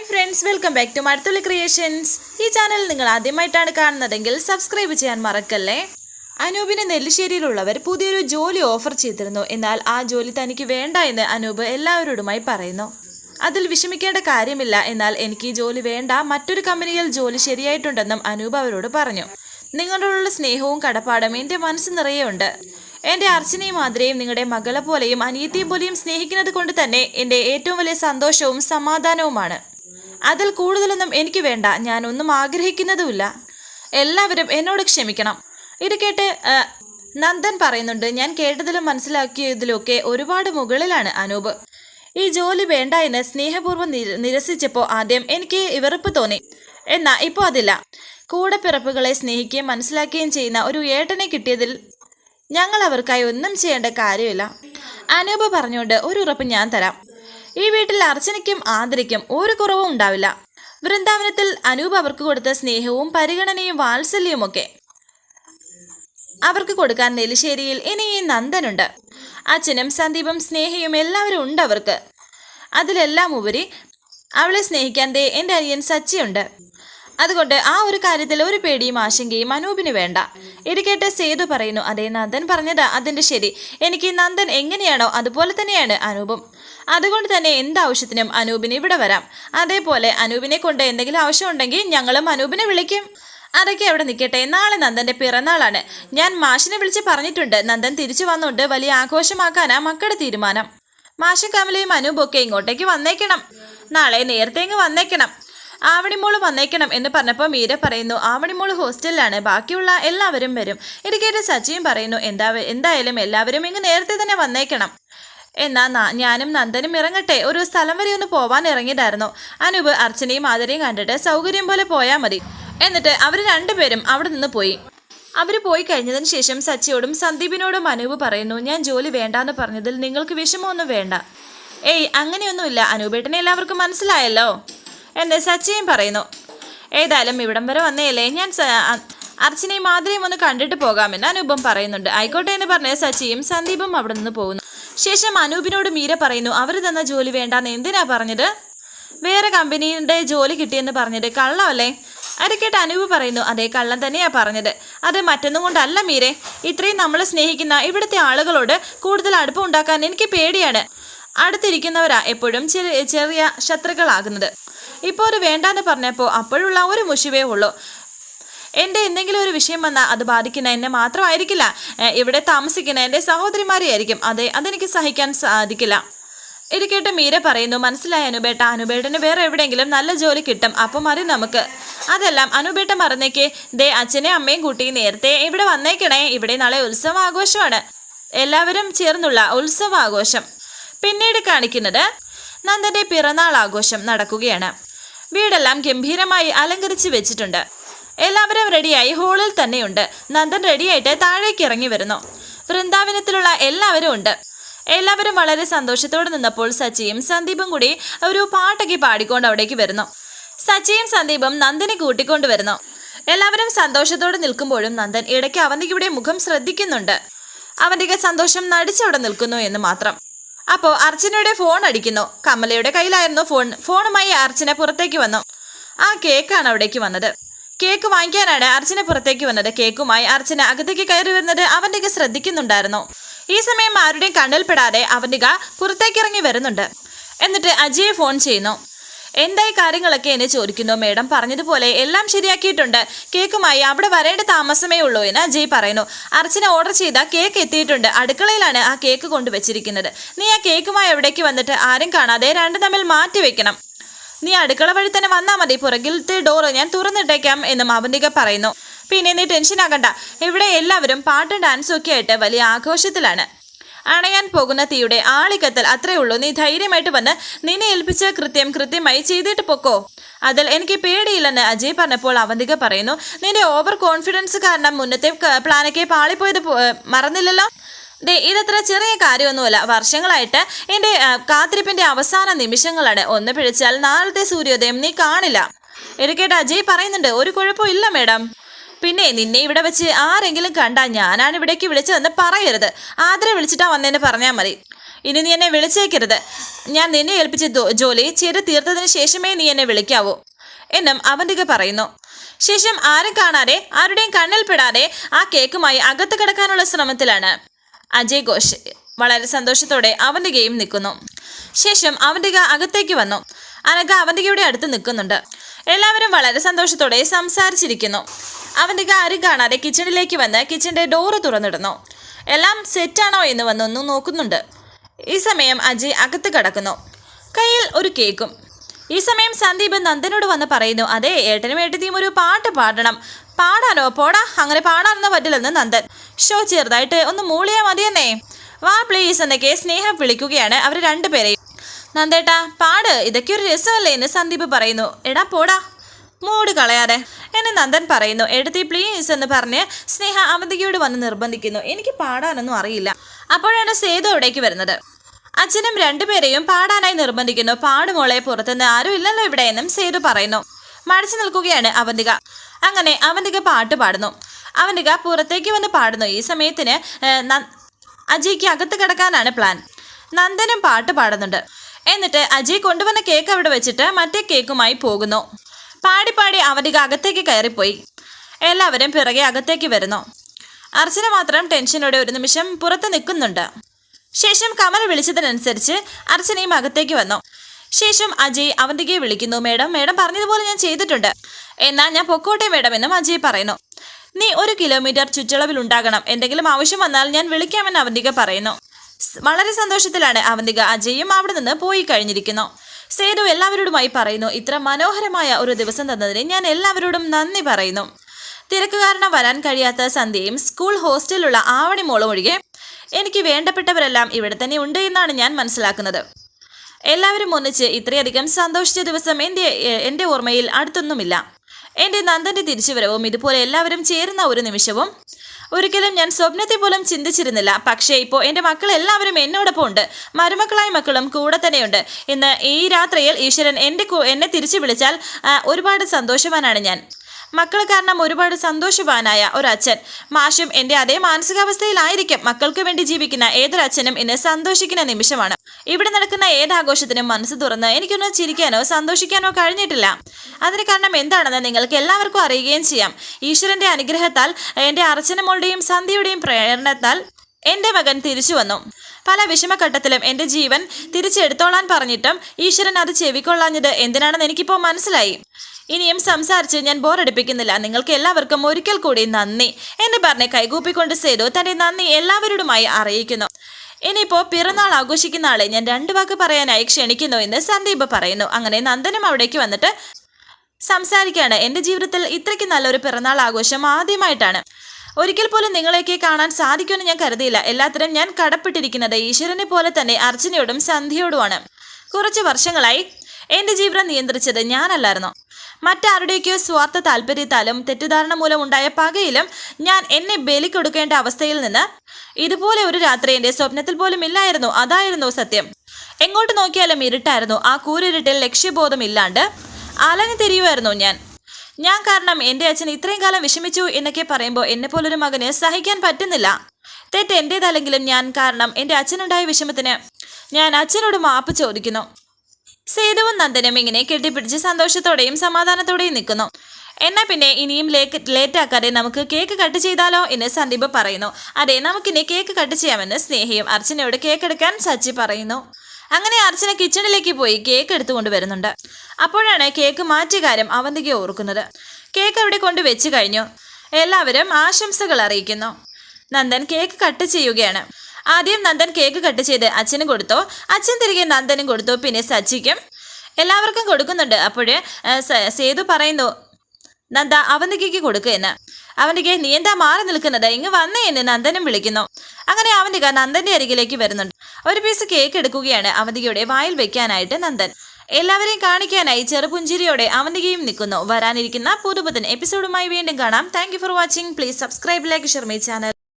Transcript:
Hi friends welcome back to Marathulli creations ഈ channel നിങ്ങൾ ആദ്യമായിട്ടാണ് കാണുന്നതെങ്കിൽ സബ്സ്ക്രൈബ് ചെയ്യാൻ മറക്കല്ലേ? അനൂപിന് നെല്ലിശ്ശേരിയിലുള്ളവർ പുതിയൊരു ജോലി ഓഫർ ചെയ്തിരുന്നു. എന്നാൽ ആ ജോലി തനിക്ക് വേണ്ട എന്ന് അനൂപ് എല്ലാവരോടുമായി പറയുന്നു. അതിൽ വിഷമിക്കേണ്ട കാര്യമില്ല. എന്നാൽ എനിക്ക് ഈ ജോലി വേണ്ട. മറ്റൊരു കമ്പനിയിൽ ജോലി ശരിയായിട്ടുണ്ടെന്നും അനൂപ് അവരോട് പറഞ്ഞു. നിങ്ങളോടുള്ള സ്നേഹവും കടപ്പാടും എന്റെ മനസ്സ് നിറയെ ഉണ്ട്. എന്റെ അർച്ചനയും മാതിരയും നിങ്ങളുടെ മകളെ പോലെയും അനിയത്തിയും പോലെയും സ്നേഹിക്കുന്നത് കൊണ്ട് തന്നെ എന്റെ ഏറ്റവും വലിയ സന്തോഷവും സമാധാനവുമാണ്. അതിൽ കൂടുതലൊന്നും എനിക്ക് വേണ്ട. ഞാൻ ഒന്നും ആഗ്രഹിക്കുന്നതുമില്ല. എല്ലാവരും എന്നോട് ക്ഷമിക്കണം. ഇത് കേട്ട് നന്ദൻ പറയുന്നുണ്ട് ഞാൻ കേട്ടതിലും മനസ്സിലാക്കിയതിലൊക്കെ ഒരുപാട് മുകളിലാണ് അനൂപ്. ഈ ജോലി വേണ്ട എന്ന് സ്നേഹപൂർവം നിര നിരസിച്ചപ്പോൾ ആദ്യം എനിക്ക് വെറുപ്പ് തോന്നി. എന്നാ ഇപ്പോൾ അതില്ല. കൂടെ പിറപ്പുകളെ സ്നേഹിക്കുകയും മനസ്സിലാക്കുകയും ചെയ്യുന്ന ഒരു ഏട്ടനെ കിട്ടിയതിൽ ഞങ്ങൾ അവർക്കായി ഒന്നും ചെയ്യേണ്ട കാര്യമില്ല. അനൂപ് പറഞ്ഞുകൊണ്ട് ഒരു ഉറപ്പ് ഞാൻ തരാം. ഈ വീട്ടിൽ അർച്ചനയ്ക്കും ആദരയ്ക്കും ഒരു കുറവും ഉണ്ടാവില്ല. വൃന്ദാവനത്തിൽ അനൂപ് അവർക്ക് കൊടുത്ത സ്നേഹവും പരിഗണനയും വാത്സല്യവുമൊക്കെ അവർക്ക് കൊടുക്കാൻ നെല്ലിശ്ശേരിയിൽ ഇനി ഈ നന്ദനുണ്ട്. അച്ഛനും സന്ദീപും സ്നേഹയും എല്ലാവരും ഉണ്ട് അവർക്ക്. അതിലെല്ലാം ഉപരി അവളെ സ്നേഹിക്കാൻ ദേ എന്റെ അനിയൻ സച്ചിയുണ്ട് അതുകൊണ്ട് ആ ഒരു കാര്യത്തിൽ ഒരു പേടിയും ആശങ്കയും അനൂപിന് വേണ്ട. ഇടിക്കേട്ട് കേട്ട് സേതു പറയുന്നു അതേ നന്ദൻ പറഞ്ഞത് അതിന്റെ ശരി. എനിക്ക് നന്ദൻ എങ്ങനെയാണോ അതുപോലെ തന്നെയാണ് അനൂപും. അതുകൊണ്ട് തന്നെ എന്താവശ്യത്തിനും അനൂപിന് ഇവിടെ വരാം. അതേപോലെ അനൂപിനെ കൊണ്ട് എന്തെങ്കിലും ആവശ്യമുണ്ടെങ്കിൽ ഞങ്ങളും അനൂപിനെ വിളിക്കും. അതൊക്കെ അവിടെ നിൽക്കട്ടെ. നാളെ നന്ദന്റെ പിറന്നാളാണ്. ഞാൻ മാഷിനെ വിളിച്ച് പറഞ്ഞിട്ടുണ്ട്. നന്ദൻ തിരിച്ചു വന്നുകൊണ്ട് വലിയ ആഘോഷമാക്കാനാ മക്കളുടെ തീരുമാനം. മാഷും കമലയും അനൂപൊക്കെ ഇങ്ങോട്ടേക്ക് വന്നേക്കണം. നാളെ നേരത്തെ ഇങ്ങ് വന്നേക്കണം. ആവണിമോൾ വന്നേക്കണം എന്ന് പറഞ്ഞപ്പോൾ മീര പറയുന്നു ആവണിമോൾ ഹോസ്റ്റലിലാണ്. ബാക്കിയുള്ള എല്ലാവരും വരും. ഇത് കേട്ട് സച്ചിയും പറയുന്നു എന്താ എന്തായാലും എല്ലാവരും ഇങ്ങ് നേരത്തെ തന്നെ വന്നേക്കണം. എന്നാ ഞാനും നന്ദനും ഇറങ്ങട്ടെ. ഒരു സ്ഥലം വരെ ഒന്ന് പോവാൻ ഇറങ്ങിയതായിരുന്നു. അനൂപ് അർച്ചനയും ആദരയും കണ്ടിട്ട് സൗകര്യം പോലെ പോയാൽ മതി. എന്നിട്ട് അവർ രണ്ടുപേരും അവിടെ നിന്ന് പോയി. അവർ പോയി കഴിഞ്ഞതിന് ശേഷം സച്ചിയോടും സന്ദീപിനോടും അനൂപ് പറയുന്നു ഞാൻ ജോലി വേണ്ടാന്ന് പറഞ്ഞതിൽ നിങ്ങൾക്ക് വിഷമമൊന്നും വേണ്ട. ഏയ് അങ്ങനെയൊന്നുമില്ല. അനൂപേട്ടനെ എല്ലാവർക്കും മനസ്സിലായല്ലോ. എന്ന് സച്ചിയും പറയുന്നു. ഏതായാലും ഇവിടം വരെ വന്നേലേ ഞാൻ അർച്ചനയും മാതിരിയും ഒന്ന് കണ്ടിട്ട് പോകാമെന്ന് അനൂപം പറയുന്നുണ്ട്. ആയിക്കോട്ടെ എന്ന് പറഞ്ഞ് സച്ചിയും സന്ദീപും അവിടെ നിന്ന് പോകുന്നു. ശേഷം അനൂപിനോട് മീര പറയുന്നു അവർ തന്ന ജോലി വേണ്ടാന്ന് എന്തിനാ പറഞ്ഞത്? വേറെ കമ്പനിയുടെ ജോലി കിട്ടിയെന്ന് പറഞ്ഞത് കള്ളമല്ലേ അത് കേട്ട് അനൂപ് പറയുന്നു അതേ കള്ളം തന്നെയാ പറഞ്ഞത്. അത് മറ്റൊന്നും കൊണ്ടല്ല മീരെ. ഇത്രയും നമ്മളെ സ്നേഹിക്കുന്ന ഇവിടുത്തെ ആളുകളോട് കൂടുതൽ അടുപ്പം ഉണ്ടാക്കാൻ എനിക്ക് പേടിയാണ്. അടുത്തിരിക്കുന്നവരാ എപ്പോഴും ചെറിയ ചെറിയ ശത്രുക്കളാകുന്നത്. ഇപ്പോൾ ഒരു വേണ്ടാന്ന് പറഞ്ഞപ്പോൾ അപ്പോഴുള്ള ഒരു മുഷിവേ ഉള്ളൂ. എന്റെ എന്തെങ്കിലും ഒരു വിഷയം വന്നാൽ അത് ബാധിക്കുന്ന എന്നെ മാത്രമായിരിക്കില്ല. ഇവിടെ താമസിക്കുന്ന എന്റെ സഹോദരിമാരെയായിരിക്കും. അതെ അതെനിക്ക് സഹിക്കാൻ സാധിക്കില്ല. ഇത് കേട്ട് മീര പറയുന്നു മനസ്സിലായ അനുബേട്ട അനുബേട്ടന് വേറെ എവിടെയെങ്കിലും നല്ല ജോലി കിട്ടും അപ്പം മതി നമുക്ക്. അതെല്ലാം അനുബേട്ട മറന്നേക്ക് ദേ അച്ഛനെ അമ്മയും കൂട്ടി നേരത്തെ ഇവിടെ വന്നേക്കണേ ഇവിടെ നാളെ ഉത്സവ ആഘോഷമാണ് എല്ലാവരും ചേർന്നുള്ള ഉത്സവ ആഘോഷം പിന്നീട് കാണിക്കുന്നത് നന്ദന്റെ പിറന്നാൾ ആഘോഷം നടക്കുകയാണ്. വീടെല്ലാം ഗംഭീരമായി അലങ്കരിച്ച് വെച്ചിട്ടുണ്ട്. എല്ലാവരും റെഡിയായി ഹോളിൽ തന്നെയുണ്ട്. നന്ദൻ റെഡിയായിട്ട് താഴേക്ക് ഇറങ്ങി വരുന്നു. വൃന്ദാവനത്തിലുള്ള എല്ലാവരും ഉണ്ട്. എല്ലാവരും വളരെ സന്തോഷത്തോടെ നിന്നപ്പോൾ സച്ചിയും സന്ദീപും കൂടി ഒരു പാട്ടൊക്കെ പാടിക്കൊണ്ട് അവിടേക്ക് വരുന്നു. സച്ചിയും സന്ദീപും നന്ദനെ കൂട്ടിക്കൊണ്ട് വരുന്നു. എല്ലാവരും സന്തോഷത്തോടെ നിൽക്കുമ്പോഴും നന്ദൻ ഇടയ്ക്ക് അവന്തികയുടെ മുഖം ശ്രദ്ധിക്കുന്നുണ്ട്. അവന്തിക സന്തോഷം നടിച്ചവിടെ നിൽക്കുന്നു എന്ന് മാത്രം. അപ്പോൾ അർച്ചനയുടെ ഫോൺ അടിക്കുന്നു. കമലയുടെ കയ്യിലായിരുന്നു ഫോൺ ഫോണുമായി അർച്ചന പുറത്തേക്ക് വന്നു. ആ കേക്കാണ് അവിടേക്ക് വന്നത്. കേക്ക് വാങ്ങിക്കാനാണ് അർച്ചന പുറത്തേക്ക് വന്നത്. കേക്കുമായി അർച്ചന അകത്തേക്ക് കയറി വരുന്നത് അവന്റെ ശ്രദ്ധിക്കുന്നുണ്ടായിരുന്നു. ഈ സമയം ആരുടെയും കണ്ണിൽപ്പെടാതെ അവന്റെ അവന്തിക പുറത്തേക്ക് ഇറങ്ങി വരുന്നുണ്ട്. എന്നിട്ട് അജയെ ഫോൺ ചെയ്യുന്നു. എന്തായി കാര്യങ്ങളൊക്കെ എന്നെ ചോദിക്കുന്നു. മേഡം പറഞ്ഞതുപോലെ എല്ലാം ശരിയാക്കിയിട്ടുണ്ട്. കേക്കുമായി അവിടെ വരേണ്ട താമസമേ ഉള്ളൂ എന്ന് അജയ് പറയുന്നു. അർച്ചന ഓർഡർ ചെയ്ത കേക്ക് എത്തിയിട്ടുണ്ട്. അടുക്കളയിലാണ് ആ കേക്ക് കൊണ്ടുവച്ചിരിക്കുന്നത്. നീ ആ കേക്കുമായി എവിടേക്ക് വന്നിട്ട് ആരും കാണാതെ രണ്ടു തമ്മിൽ മാറ്റി വെക്കണം. നീ അടുക്കള വഴി തന്നെ വന്നാൽ മതി. പുറകിലത്തെ ഡോറ് ഞാൻ തുറന്നിട്ടേക്കാം എന്ന് മാവന്തിക പറയുന്നു. പിന്നെ നീ ടെൻഷൻ ആകണ്ട ഇവിടെ എല്ലാവരും പാട്ടും ഡാൻസും ഒക്കെ ആയിട്ട് വലിയ ആഘോഷത്തിലാണ്. അണയാൻ പോകുന്ന തീയുടെ ആളിക്കത്തൽ അത്രേ ഉള്ളൂ. നീ ധൈര്യമായിട്ട് വന്ന് നിന്നെ ഏൽപ്പിച്ച കൃത്യം കൃത്യമായി ചെയ്തിട്ട് പൊക്കോ. അതിൽ എനിക്ക് പേടിയില്ലെന്ന് അജയ് പറഞ്ഞപ്പോൾ അവന്തിക പറയുന്നു നിന്റെ ഓവർ കോൺഫിഡൻസ് കാരണം മുന്നത്തെ പ്ലാനൊക്കെ പാളിപ്പോയത് മറന്നില്ലല്ലോ? ദേ ഇതത്ര ചെറിയ കാര്യമൊന്നുമല്ല. വർഷങ്ങളായിട്ട് എന്റെ കാത്തിരിപ്പിന്റെ അവസാന നിമിഷങ്ങളാണ്. ഒന്ന് പിഴച്ചാൽ നാളത്തെ സൂര്യോദയം നീ കാണില്ല. എടുക്കേട്ടാ അജയ് പറയുന്നുണ്ട് ഒരു കുഴപ്പമില്ല മേഡം. പിന്നെ നിന്നെ ഇവിടെ വെച്ച് ആരെങ്കിലും കണ്ടാ ഞാനാണ് ഇവിടേക്ക് വിളിച്ചതെന്ന് പറയരുത്. ആദരെ വിളിച്ചിട്ടാ വന്നതെന്ന് പറഞ്ഞാൽ മതി. ഇനി നീ എന്നെ വിളിച്ചേക്കരുത്. ഞാൻ നിന്നെ ഏൽപ്പിച്ച ജോലി ചെയ്ത് തീർത്തതിന് ശേഷമേ നീ എന്നെ വിളിക്കാവൂ. എന്നും അവന്തിക പറയുന്നു. ശേഷം ആരും കാണാതെ ആരുടെയും കണ്ണിൽ പെടാതെ ആ കേക്കുമായി അകത്ത് കിടക്കാനുള്ള ശ്രമത്തിലാണ്. അജയ് ഘോഷ് വളരെ സന്തോഷത്തോടെ അവന്തികയും നിൽക്കുന്നു. ശേഷം അവന്തിക അകത്തേക്ക് വന്നു. അനഘ അവന്തികയുടെ അടുത്ത് നിൽക്കുന്നുണ്ട്. എല്ലാവരും വളരെ സന്തോഷത്തോടെ സംസാരിച്ചിരിക്കുന്നു. അവന്തിക ആരും കാണാതെ കിച്ചണിലേക്ക് വന്ന് കിച്ചന്റെ ഡോറ് തുറന്നിടുന്നു. എല്ലാം സെറ്റാണോ എന്ന് വന്നൊന്ന് നോക്കുന്നുണ്ട്. ഈ സമയം അജയ് അകത്ത് കിടക്കുന്നു. കയ്യിൽ ഒരു കേക്കും. ഈ സമയം സന്ദീപ് നന്ദനോട് വന്ന് പറയുന്നു അതെ ഏട്ടനും ഏട്ടത്തിയും ഒരു പാട്ട് പാടണം. പാടാനോ? പോടാ അങ്ങനെ പാടാനൊന്നും പറ്റില്ലെന്ന് നന്ദൻ. ഷോ ചെറുതായിട്ട് ഒന്ന് മൂളിയാ മതിയെന്നേ. വാ പ്ലീസ് എന്നൊക്കെ സ്നേഹം വിളിക്കുകയാണ് അവർ രണ്ടുപേരെയും. നന്ദേട്ടാ പാട്. ഇതൊക്കെ ഒരു രസമല്ലേ എന്ന് സന്ദീപ് പറയുന്നു. എടാ പോടാ. മൂട് കളയാതെ. എന്നെ നന്ദൻ പറയുന്നു. എടുത്തി പ്ലീസ് എന്ന് പറഞ്ഞ് സ്നേഹ അവന്തികയോട് വന്ന് നിർബന്ധിക്കുന്നു. എനിക്ക് പാടാനൊന്നും അറിയില്ല. അപ്പോഴാണ് സേതു അവിടേക്ക് വരുന്നത്. അച്ഛനും രണ്ടുപേരെയും പാടാനായി നിർബന്ധിക്കുന്നു. പാടുമോളെ പുറത്തുനിന്ന് ആരും ഇല്ലല്ലോ ഇവിടെ എന്നും സേതു പറയുന്നു. മടിച്ചു നിൽക്കുകയാണ് അവന്തിക. അങ്ങനെ അവന്തിക പാട്ട് പാടുന്നു. അവന്തിക പുറത്തേക്ക് വന്ന് പാടുന്നു. ഈ സമയത്തിന് അജയ്ക്ക് അകത്ത് കിടക്കാനാണ് പ്ലാൻ നന്ദനും പാട്ട് പാടുന്നുണ്ട്. എന്നിട്ട് അജയ് കൊണ്ടുവന്ന കേക്ക് അവിടെ വെച്ചിട്ട് മറ്റേ കേക്കുമായി പോകുന്നു. പാടി പാടി അവന്റെ അകത്തേക്ക് കയറിപ്പോയി. എല്ലാവരും പിറകെ അകത്തേക്ക് വരുന്നു. അർച്ചന മാത്രം ടെൻഷനോടെ ഒരു നിമിഷം പുറത്ത് നിൽക്കുന്നുണ്ട്. ശേഷം കമൽ വിളിച്ചതിനനുസരിച്ച് അർച്ചനയും അകത്തേക്ക് വന്നു. ശേഷം അജയ് അവന്റെ വിളിക്കുന്നു മേഡം മേഡം പറഞ്ഞതുപോലെ ഞാൻ ചെയ്തിട്ടുണ്ട്. എന്നാൽ ഞാൻ പൊക്കോട്ടെ മേഡം എന്നും അജയ് പറയുന്നു. നീ ഒരു കിലോമീറ്റർ ചുറ്റളവിൽ ഉണ്ടാകണം. എന്തെങ്കിലും ആവശ്യം വന്നാൽ ഞാൻ വിളിക്കാമെന്ന് അവന്തിക പറയുന്നു. വളരെ സന്തോഷത്തിലാണ് അവന്തിക അജയും അവിടെ നിന്ന് പോയി കഴിഞ്ഞിരിക്കുന്നു. സേതു എല്ലാവരോടുമായി പറയുന്നു ഇത്ര മനോഹരമായ ഒരു ദിവസം തന്നതിന് ഞാൻ എല്ലാവരോടും നന്ദി പറയുന്നു. തിരക്ക് കാരണം വരാൻ കഴിയാത്ത സന്ധ്യയും സ്കൂൾ ഹോസ്റ്റലിലുള്ള ആവണി മോളും ഒഴികെ എനിക്ക് വേണ്ടപ്പെട്ടവരെല്ലാം ഇവിടെ തന്നെ ഉണ്ട് എന്നാണ് ഞാൻ മനസ്സിലാക്കുന്നത്. എല്ലാവരും ഒന്നിച്ച് ഇത്രയധികം സന്തോഷിച്ച ദിവസം എന്റെ എന്റെ ഓർമ്മയിൽ അടുത്തൊന്നുമില്ല. എന്റെ നന്ദന്റെ തിരിച്ചുവരവും ഇതുപോലെ എല്ലാവരും ചേരുന്ന ഒരു നിമിഷവും. ഒരിക്കലും ഞാൻ സ്വപ്നത്തെ പോലും ചിന്തിച്ചിരുന്നില്ല. പക്ഷേ ഇപ്പോൾ എന്റെ മക്കൾ എല്ലാവരും എന്നോടൊപ്പം ഉണ്ട്. മരുമക്കളായ മക്കളും കൂടെ തന്നെയുണ്ട്. ഇന്ന് ഈ രാത്രിയിൽ ഈശ്വരൻ എന്റെ എന്നെ തിരിച്ചു വിളിച്ചാൽ ഒരുപാട് സന്തോഷവാനാണ് ഞാൻ. മക്കൾ കാരണം ഒരുപാട് സന്തോഷവാനായ ഒരച്ഛൻ. മാഷും എന്റെ അതേ മാനസികാവസ്ഥയിലായിരിക്കും മക്കൾക്ക് വേണ്ടി ജീവിക്കുന്ന ഏതൊരച്ഛനും ഇന്ന് സന്തോഷിക്കുന്ന നിമിഷമാണ്. ഇവിടെ നടക്കുന്ന ഏതാഘോഷത്തിനും മനസ്സ് തുറന്ന് എനിക്കൊന്ന് ചിരിക്കാനോ സന്തോഷിക്കാനോ കഴിഞ്ഞിട്ടില്ല. അതിന് കാരണം എന്താണെന്ന് നിങ്ങൾക്ക് എല്ലാവർക്കും അറിയുകയും ചെയ്യാം. ഈശ്വരന്റെ അനുഗ്രഹത്താൽ എന്റെ അർച്ചനമോളുടെയും സന്ധ്യയുടെയും പ്രേരണത്താൽ എന്റെ മകൻ തിരിച്ചു വന്നു. പല വിഷമഘട്ടത്തിലും എന്റെ ജീവൻ തിരിച്ചെടുത്തോളാൻ പറഞ്ഞിട്ടും ഈശ്വരൻ അത് ചെവിക്കൊള്ളാഞ്ഞത് എന്തിനാണെന്ന് എനിക്കിപ്പോൾ മനസ്സിലായി. ഇനിയും സംസാരിച്ച് ഞാൻ ബോറടിപ്പിക്കുന്നില്ല. നിങ്ങൾക്ക് എല്ലാവർക്കും ഒരിക്കൽ കൂടി നന്ദി. എന്ന് പറഞ്ഞ് കൈകൂപ്പിക്കൊണ്ട് സേതു തന്റെ നന്ദി എല്ലാവരോടുമായി അറിയിക്കുന്നു. ഇനിയിപ്പോ പിറന്നാൾ ആഘോഷിക്കുന്ന ആളെ ഞാൻ രണ്ടു വാക്ക് പറയാനായി ക്ഷണിക്കുന്നു എന്ന് സന്ദീപ് പറയുന്നു. അങ്ങനെ നന്ദനം അവിടേക്ക് വന്നിട്ട് സംസാരിക്കുകയാണ്. എന്റെ ജീവിതത്തിൽ ഇത്രയ്ക്ക് നല്ലൊരു പിറന്നാൾ ആഘോഷം ആദ്യമായിട്ടാണ്. ഒരിക്കൽ പോലും നിങ്ങളെയൊക്കെ കാണാൻ സാധിക്കുമെന്ന് ഞാൻ കരുതിയില്ല. എല്ലാത്തിനും ഞാൻ കടപ്പെട്ടിരിക്കുന്നത് ഈശ്വരനെ പോലെ തന്നെ അർച്ചനയോടും സന്ധ്യയോടുമാണ്. കുറച്ച് വർഷങ്ങളായി എന്റെ ജീവിതം നിയന്ത്രിച്ചത് ഞാനല്ലായിരുന്നു? മറ്റാരുടെയൊക്കെയോ സ്വാർത്ഥ താല്പര്യത്താലും തെറ്റിദ്ധാരണ മൂലമുണ്ടായ പകയിലും ഞാൻ എന്നെ ബലിക്കൊടുക്കേണ്ട അവസ്ഥയിൽ നിന്ന് ഇതുപോലെ ഒരു രാത്രി എന്റെ സ്വപ്നത്തിൽ പോലും ഇല്ലായിരുന്നു. അതായിരുന്നു സത്യം. എങ്ങോട്ട് നോക്കിയാലും ഇരുട്ടായിരുന്നു. ആ കൂരിരുട്ടിൽ ലക്ഷ്യബോധമില്ലാണ്ട് അലഞ്ഞു തിരിയുമായിരുന്നു ഞാൻ. ഞാൻ കാരണം എന്റെ അച്ഛൻ ഇത്രയും കാലം വിഷമിച്ചു എന്നൊക്കെ പറയുമ്പോൾ എന്നെ പോലൊരു മകന് സഹിക്കാൻ പറ്റുന്നില്ല. തെറ്റ് എന്റേതല്ലെങ്കിലും ഞാൻ കാരണം എന്റെ അച്ഛനുണ്ടായ വിഷമത്തിന് ഞാൻ അച്ഛനോട് മാപ്പ് ചോദിക്കുന്നു. സേതുവും നന്ദനും ഇങ്ങനെ കെട്ടിപ്പിടിച്ച് സന്തോഷത്തോടെയും സമാധാനത്തോടെയും നിൽക്കുന്നു. എന്നാൽ പിന്നെ ഇനിയും ലേക്ക് ലേറ്റ് ആക്കാതെ നമുക്ക് കേക്ക് കട്ട് ചെയ്താലോ എന്ന് സന്ദീപ് പറയുന്നു. അതെ നമുക്കിനി കേക്ക് കട്ട് ചെയ്യാമെന്ന് സ്നേഹിയും അർച്ചനയോട് കേക്ക് എടുക്കാൻ സച്ചി പറയുന്നു. അങ്ങനെ അർച്ചന കിച്ചണിലേക്ക് പോയി കേക്ക് എടുത്തുകൊണ്ട് വരുന്നുണ്ട് അപ്പോഴാണ് കേക്ക് മാറ്റിയ കാര്യം അവന്തിക ഓർക്കുന്നത്. കേക്ക് അവിടെ കൊണ്ട് വെച്ച് കഴിഞ്ഞു. എല്ലാവരും ആശംസകൾ അറിയിക്കുന്നു. നന്ദൻ കേക്ക് കട്ട് ചെയ്യുകയാണ്. ആദ്യം നന്ദൻ കേക്ക് കട്ട് ചെയ്ത് അച്ഛനും കൊടുത്തു? അച്ഛൻ തിരികെ നന്ദനും കൊടുത്തു? പിന്നെ സച്ചിക്കും. എല്ലാവർക്കും കൊടുക്കുന്നുണ്ട്. അപ്പോഴ് സേതു പറയുന്നു നന്ദ കേക്ക് കൊടുക്കുക എന്ന്. അവന്തിക നീ എന്താ മാറി നിൽക്കുന്നത്? ഇങ്ങ് വന്നേ എന്ന് നന്ദനും വിളിക്കുന്നു. അങ്ങനെ അവന്തിക നന്ദന്റെ അരികിലേക്ക് വരുന്നുണ്ട്. ഒരു പീസ് കേക്ക് എടുക്കുകയാണ് അവന്തികയുടെ വായിൽ വെക്കാനായിട്ട് നന്ദൻ. എല്ലാവരെയും കാണിക്കാനായി ചെറുപുഞ്ചിരിയോടെ അവന്തികയും നിൽക്കുന്നു. വരാനിരിക്കുന്ന പുതുപുതൻ എപ്പിസോഡുമായി വീണ്ടും കാണാം. Thank for watching please subscribe like Sharmi channel